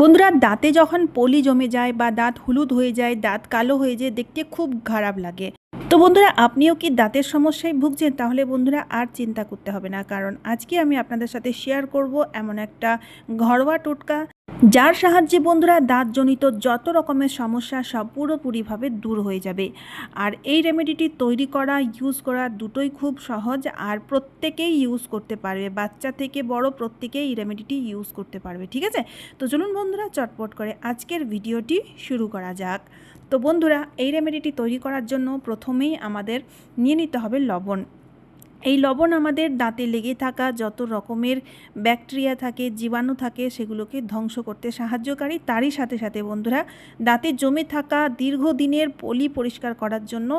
বন্ধুরা, দাঁতে যখন পলি জমে যায় বা দাঁত হলুদ হয়ে যায়, দাঁত কালো হয়ে যায়, দেখতে খুব খারাপ লাগে। তো বন্ধুরা, আপনিও কি দাঁতের সমস্যায় ভুগছেন? তাহলে বন্ধুরা, আর চিন্তা করতে হবে না, কারণ আজকে আমি আপনাদের সাথে শেয়ার করব এমন একটা ঘরোয়া টোটকা যার সাহায্যে বন্ধুরা দাঁতজনিত যত রকমের সমস্যা সব পুরোপুরিভাবে দূর হয়ে যাবে। আর এই রেমেডিটি তৈরি করা ইউজ করা দুটোই খুব সহজ। আর প্রত্যেকেই ইউজ করতে পারবে। বাচ্চা থেকে বড় প্রত্যেকেই এই রেমেডিটি ইউজ করতে পারবে, ঠিক আছে? তো চলুন বন্ধুরা, চটপট করে আজকের ভিডিওটি শুরু করা যাক। তো বন্ধুরা, এই রেমেডিটি তৈরি করার জন্য প্রথমেই আমাদের নিয়ে নিতে হবে লবণ। এই লবণ আমাদের দাঁতে লেগে থাকা যত রকমের ব্যাকটেরিয়া থাকে, জীবাণু থাকে, সেগুলোকে ধ্বংস করতে সাহায্যকারী। তারই সাথে সাথে বন্ধুরা, দাঁতে জমে থাকা দীর্ঘদিনের পলি পরিষ্কার করার জন্য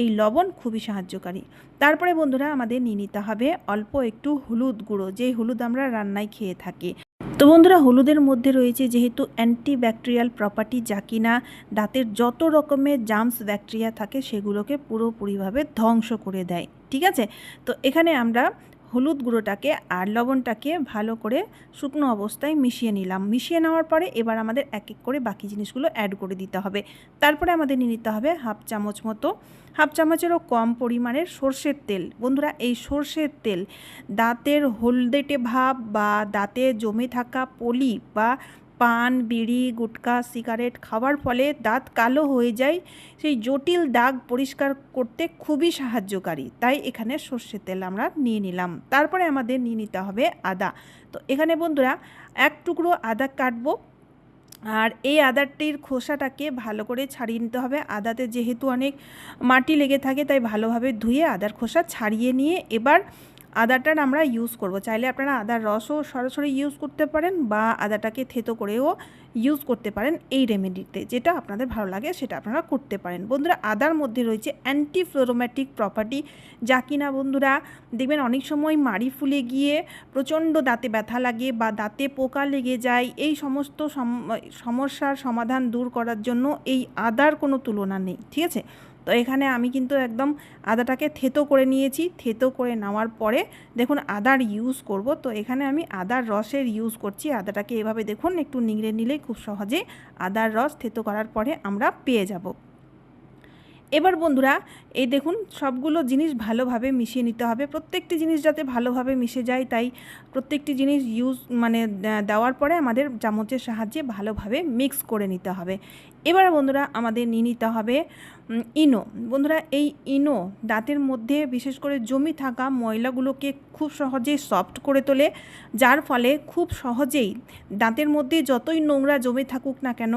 এই লবণ খুবই সাহায্যকারী। তারপরে বন্ধুরা, আমাদের নিয়ে নিতে হবে অল্প একটু হলুদ গুঁড়ো যে হলুদ আমরা রান্নায় খেয়ে থাকি। তো বন্ধুরা, হলুদের মধ্যে রয়েছে যেহেতু অ্যান্টি ব্যাকটেরিয়াল প্রপার্টি, যা কিনা দাঁতের যত রকমের জার্মস ব্যাকটেরিয়া থাকে, সেগুলোকে পুরোপুরিভাবে ধ্বংস করে দেয়। ঠিক আছে? তো এখানে আমরা হলুদ গুঁড়োটাকে আর লবণটাকে ভালো করে শুকনো অবস্থায় মিশিয়ে নিলাম। মিশিয়ে নেওয়ার পরে এবার আমাদের এক এক করে বাকি জিনিসগুলো অ্যাড করে দিতে হবে। তারপরে আমাদের নিয়ে নিতে হবে হাফ চামচ মতো, হাফ চামচেরও কম পরিমাণের সর্ষের তেল। বন্ধুরা, এই সর্ষের তেল দাঁতের হলদেটে ভাব বা দাঁতে জমে থাকা পলি বা পান, বিড়ি, গুটকা, সিগারেট খাওয়ার ফলে দাঁত কালো হয়ে যায়। সেই জটিল দাগ পরিষ্কার করতে খুবই সাহায্যকারী। তাই এখানে সর্ষের তেল আমরা নিয়ে নিলাম। তারপরে আমাদের নিয়ে নিতে হবে আদা। তো এখানে বন্ধুরা, এক টুকরো আদা কাটবো। আর এই আদারটির খোসাটাকে ভালো করে ছাড়িয়ে নিতে হবে। আদাতে যেহেতু অনেক মাটি লেগে থাকে, তাই ভালোভাবে ধুয়ে আদার খোসা ছাড়িয়ে নিয়ে এবার আদাটার আমরা ইউজ করব। চাইলে আপনারা আদার রসও সরাসরি ইউজ করতে পারেন বা আদাটাকে থেতো করেও ইউজ করতে পারেন এই রেমেডিতে যেটা আপনাদের ভালো লাগে, সেটা আপনারা করতে পারেন। বন্ধুরা, আদার মধ্যে রয়েছে অ্যান্টি ফ্লোরোম্যাটিক প্রপার্টি যা কিনা বন্ধুরা, দেখবেন অনেক সময় মাড়ি ফুলে গিয়ে প্রচণ্ড দাঁতে ব্যথা লাগে বা দাঁতে পোকা লেগে যায়। এই সমস্ত সমস্যার সমাধান দূর করার জন্য এই আদার কোনো তুলনা নেই, ঠিক আছে? তো এখানে আমি কিন্তু একদম আদাটাকে থেতো করে নিয়েছি। থেতো করে নেওয়ার পরে দেখুন আদার ইউজ করব। তো এখানে আমি আদার রসের ইউজ করছি। আদাটাকে এভাবে দেখুন, একটু নিংড়ে নিলেই খুব সহজে আদার রস থেতো করার পরে আমরা পেয়ে যাব। এবার বন্ধুরা, এই দেখুন সবগুলো জিনিস ভালোভাবে মিশিয়ে নিতে হবে। প্রত্যেকটি জিনিস যাতে ভালোভাবে মিশে যায়, তাই প্রত্যেকটি জিনিস ইউজ মানে দেওয়ার পরে আমাদের চামচের সাহায্যে ভালোভাবে মিক্স করে নিতে হবে। এবার বন্ধুরা, আমাদের নিয়ে নিতে হবে ইনো। বন্ধুরা, এই ইনো দাঁতের মধ্যে বিশেষ করে জমি থাকা ময়লাগুলোকে খুব সহজেই সফট করে তোলে, যার ফলে খুব সহজেই দাঁতের মধ্যে যতই নোংরা জমে থাকুক না কেন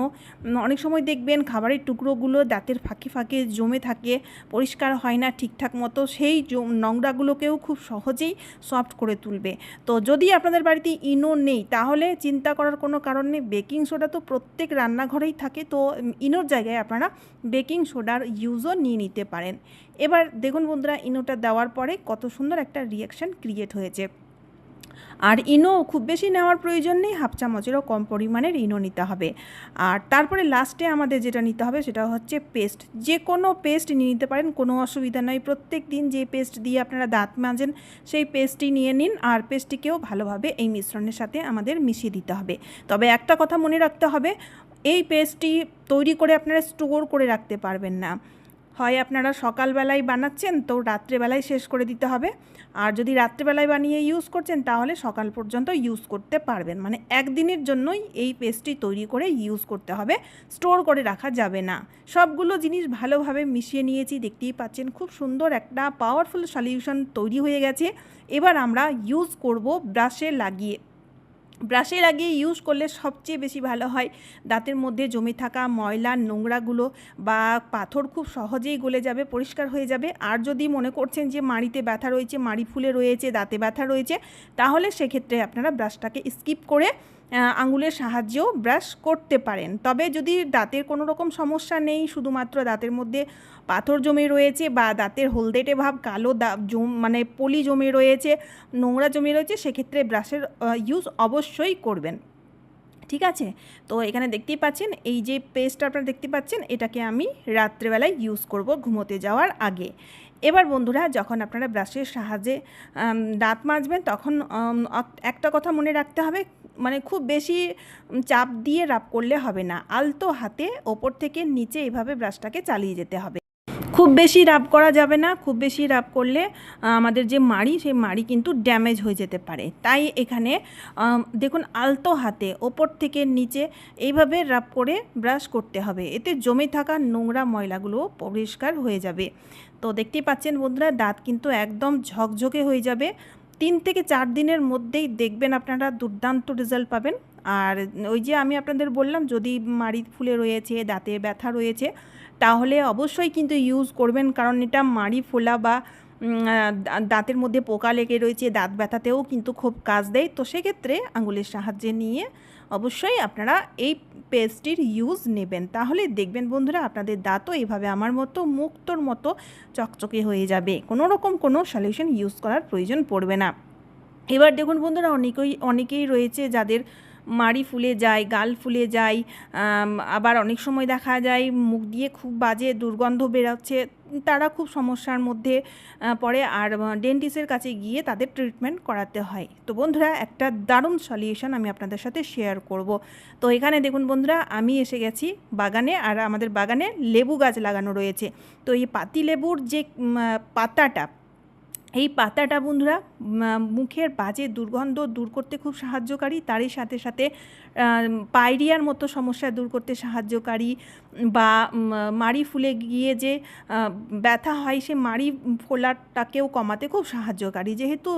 অনেক সময় দেখবেন খাবারের টুকরোগুলো দাঁতের ফাঁকে ফাঁকে জমে থাকে, পরিষ্কার হয় না ঠিকঠাক মতো, সেই নোংরাগুলোকেও খুব সহজেই সফট করে তুলবে। তো যদি আপনাদের বাড়িতে ইনো নেই, তাহলে চিন্তা করার কোনো কারণ নেই। বেকিং সোডা তো প্রত্যেক রান্নাঘরেই থাকে, তো ইনোর জায়গায় আপনারা বেকিং সোডার ইউজও নিয়ে নিতে পারেন। এবার দেখুন বন্ধুরা, ইনোটা দেওয়ার পরে কত সুন্দর একটা রিয়াকশান ক্রিয়েট হয়েছে। আর ইনো খুব বেশি নেওয়ার প্রয়োজন নেই, হাফ চামচেরও কম পরিমাণের ইনো নিতে হবে। আর তারপরে লাস্টে আমাদের যেটা নিতে হবে সেটা হচ্ছে পেস্ট যে কোনো পেস্ট নিয়ে নিতে পারেন, কোনো অসুবিধা নয় প্রত্যেক দিন যে পেস্ট দিয়ে আপনারা দাঁত মাজেন, সেই পেস্টটি নিয়ে নিন। আর পেস্টটিকেও ভালোভাবে এই মিশ্রণের সাথে আমাদের মিশিয়ে দিতে হবে। তবে একটা কথা মনে রাখতে হবে এই পেস্টটি তৈরি করে আপনারা স্টোর করে রাখতে পারবেন না। হয় আপনারা সকালবেলায় বানাচ্ছেন তো রাত্রেবেলায় শেষ করে দিতে হবে। আর যদি রাত্রেবেলায় বানিয়ে ইউজ করছেন তাহলে সকাল পর্যন্ত ইউজ করতে পারবেন। মানে একদিনের জন্যই এই পেস্টটি তৈরি করে ইউজ করতে হবে। স্টোর করে রাখা যাবে না। সবগুলো জিনিস ভালোভাবে মিশিয়ে নিয়েছি, দেখতেই পাচ্ছেন খুব সুন্দর একটা পাওয়ারফুল সলিউশন তৈরি হয়ে গেছে। এবার আমরা ইউজ করব ব্রাশে লাগিয়ে। ব্রাশে আগে ইউজ করলে সবচেয়ে বেশি ভালো হয়। দাঁতের মধ্যে জমে থাকা ময়লা, নোংরাগুলো বা পাথর খুব সহজেই গলে যাবে, পরিষ্কার হয়ে যাবে। আর যদি মনে করছেন যে মাড়িতে ব্যথা রয়েছে, মাড়ি ফুলে রয়েছে, দাঁতে ব্যথা রয়েছে, তাহলে সেক্ষেত্রে আপনারা ব্রাশটাকে স্কিপ করে আঙুলের সাহায্যেও ব্রাশ করতে পারেন। তবে যদি দাঁতের কোনো রকম সমস্যা নেই, শুধুমাত্র দাঁতের মধ্যে পাথর জমে রয়েছে বা দাঁতের হলদেটে ভাব, কালো দা, জম মানে পলি জমে রয়েছে, নোংরা জমে রয়েছে, সেক্ষেত্রে ব্রাশের ইউজ অবশ্যই করবেন। ঠিক আছে? তো এখানে দেখতেই পাচ্ছেন, এই যে পেস্টটা আপনারা দেখতে পাচ্ছেন, এটাকে আমি রাত্রেবেলায় ইউজ করব ঘুমোতে যাওয়ার আগে। এবার বন্ধুরা, যখন আপনারা ব্রাশের সাহায্যে দাঁত মাজবেন, তখন একটা কথা মনে রাখতে হবে মানে খুব বেশি চাপ দিয়ে রাব করলে হবে না। আলতো হাতে ওপর থেকে নিচে এভাবে ব্রাশটাকে চালিয়ে যেতে হবে। খুব বেশি রাব করা যাবে না। খুব বেশি রাব করলে আমাদের যে মাড়ি, সেই মাড়ি কিন্তু ড্যামেজ হয়ে যেতে পারে। তাই এখানে দেখুন আলতো হাতে ওপর থেকে নিচে এইভাবে রাব করে ব্রাশ করতে হবে। এতে জমে থাকা নোংরা ময়লাগুলো পরিষ্কার হয়ে যাবে। তো দেখতেই পাচ্ছেন বন্ধুরা, দাঁত কিন্তু একদম ঝকঝকে হয়ে যাবে। তিন থেকে চার দিনের মধ্যেই দেখবেন আপনারা দুর্দান্ত রেজাল্ট পাবেন। আর ওই যে আমি আপনাদের বললাম, যদি মাড়ি ফুলে রয়েছে, দাঁতে ব্যথা রয়েছে, তাহলে অবশ্যই কিন্তু ইউজ করবেন, কারণ এটা মাড়ি ফোলা বা দাঁতের মধ্যে পোকা লেগে রয়েছে, দাঁত ব্যথাতেও কিন্তু খুব কাজ দেয়। তো সেক্ষেত্রে আঙুলের সাহায্যে নিয়ে অবশ্যই আপনারা এই পেস্টটির ইউজ নেবেন। তাহলে দেখবেন বন্ধুরা, আপনাদের দাঁতও এইভাবে আমার মতো, মুক্তর মতো চকচকে হয়ে যাবে। কোনো রকম কোনো সলিউশন ইউজ করার প্রয়োজন পড়বে না। এবার দেখুন বন্ধুরা, অনেকেই অনেকেই রয়েছে যাদের মাড়ি ফুলে যায়, গাল ফুলে যায় আবার অনেক সময় দেখা যায় মুখ দিয়ে খুব বাজে দুর্গন্ধ বেরোচ্ছে, তারা খুব সমস্যার মধ্যে পড়ে। আর ডেন্টিস্টের কাছে গিয়ে তাদের ট্রিটমেন্ট করাতে হয়। তো বন্ধুরা, একটা দারুণ সলিউশন আমি আপনাদের সাথে শেয়ার করব। তো এখানে দেখুন বন্ধুরা, আমি এসে গেছি বাগানে আর আমাদের বাগানে লেবু গাছ লাগানো রয়েছে। তো এই পাতি লেবুর যে পাতাটা এই পাতাটা বন্ধুরা মুখের বাজে দুর্গন্ধ দূর করতে খুব সাহায্যকারী। তারই সাথে সাথে পাইরিয়ার মতো সমস্যা দূর করতে সাহায্যকারী বা মাড়ি ফুলে গিয়ে যে ব্যথা হয়, সে মাড়ি ফোলাটাকেও কমাতে খুব সাহায্যকারী। যেহেতু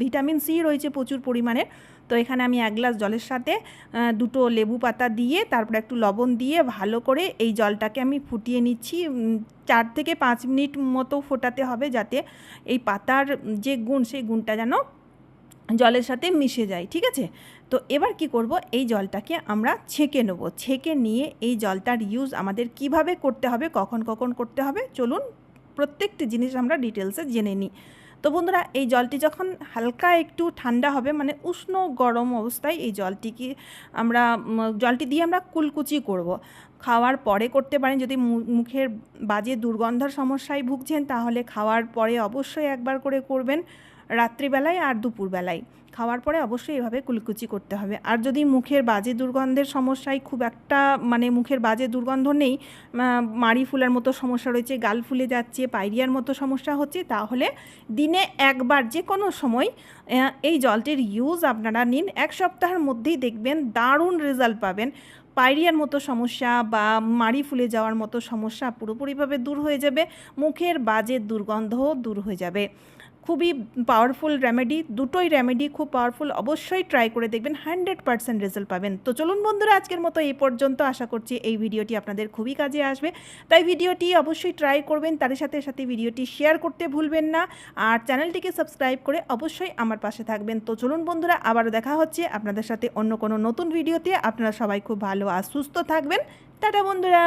ভিটামিন সি রয়েছে প্রচুর পরিমাণে তো এখানে আমি এক গ্লাস জলের সাথে দুটো লেবু পাতা দিয়ে, তারপরে একটু লবণ দিয়ে ভালো করে এই জলটাকে আমি ফুটিয়ে নিচ্ছি। চার থেকে পাঁচ মিনিট মতো ফোটাতে হবে যাতে এই পাতার যে গুণ, সেই গুণটা যেন জলের সাথে মিশে যায়, ঠিক আছে? তো এবার কি করব? এই জলটাকে আমরা ছেঁকে নেব। ছেঁকে নিয়ে এই জলটার ইউজ আমাদের কীভাবে করতে হবে, কখন কখন করতে হবে, চলুন প্রত্যেকটি জিনিস আমরা ডিটেলসে জেনে নিই। তো বন্ধুরা, এই জলটি যখন হালকা একটু ঠান্ডা হবে মানে উষ্ণ গরম অবস্থায় এই জলটিকে আমরা জলটি দিয়ে আমরা কুলকুচি করব। খাওয়ার পরে করতে পারেন, যদি মুখের বাজে দুর্গন্ধর সমস্যায় ভুগছেন, তাহলে খাওয়ার পরে অবশ্যই একবার করে করবেন, রাত্রিবেলায় আর দুপুরবেলায় খাওয়ার পরে অবশ্যই এভাবে কুলকুচি করতে হবে। আর যদি মুখের বাজে দুর্গন্ধের সমস্যায় খুব একটা মানে মুখের বাজে দুর্গন্ধ নেই মাড়ি ফুলার মতো সমস্যা রয়েছে, গাল ফুলে যাচ্ছে পাইরিয়ার মতো সমস্যা হচ্ছে, তাহলে দিনে একবার যে কোনো সময় এই জলটির ইউজ আপনারা নিন। এক সপ্তাহের মধ্যেই দেখবেন দারুণ রেজাল্ট পাবেন। পাইরিয়ার মতো সমস্যা বা মাড়ি ফুলে যাওয়ার মতো সমস্যা পুরোপুরিভাবে দূর হয়ে যাবে, মুখের বাজে দুর্গন্ধও দূর হয়ে যাবে। খুবই পাওয়ারফুল রেমেডি দুটোই রেমেডি খুব পাওয়ারফুল অবশ্যই ট্রাই করে দেখবেন হান্ড্রেড পার্সেন্ট রেজাল্ট পাবেন। তো চলুন বন্ধুরা, আজকের মতো এই পর্যন্ত আশা করছি এই ভিডিওটি আপনাদের খুবই কাজে আসবে। তাই ভিডিওটি অবশ্যই ট্রাই করবেন তার সাথে সাথে ভিডিওটি শেয়ার করতে ভুলবেন না, আর চ্যানেলটিকে সাবস্ক্রাইব করে অবশ্যই আমার পাশে থাকবেন। তো চলুন বন্ধুরা আবারও দেখা হচ্ছে আপনাদের সাথে অন্য কোনো নতুন ভিডিওতে। আপনারা সবাই খুব ভালো আর সুস্থ থাকবেন। টাটা বন্ধুরা!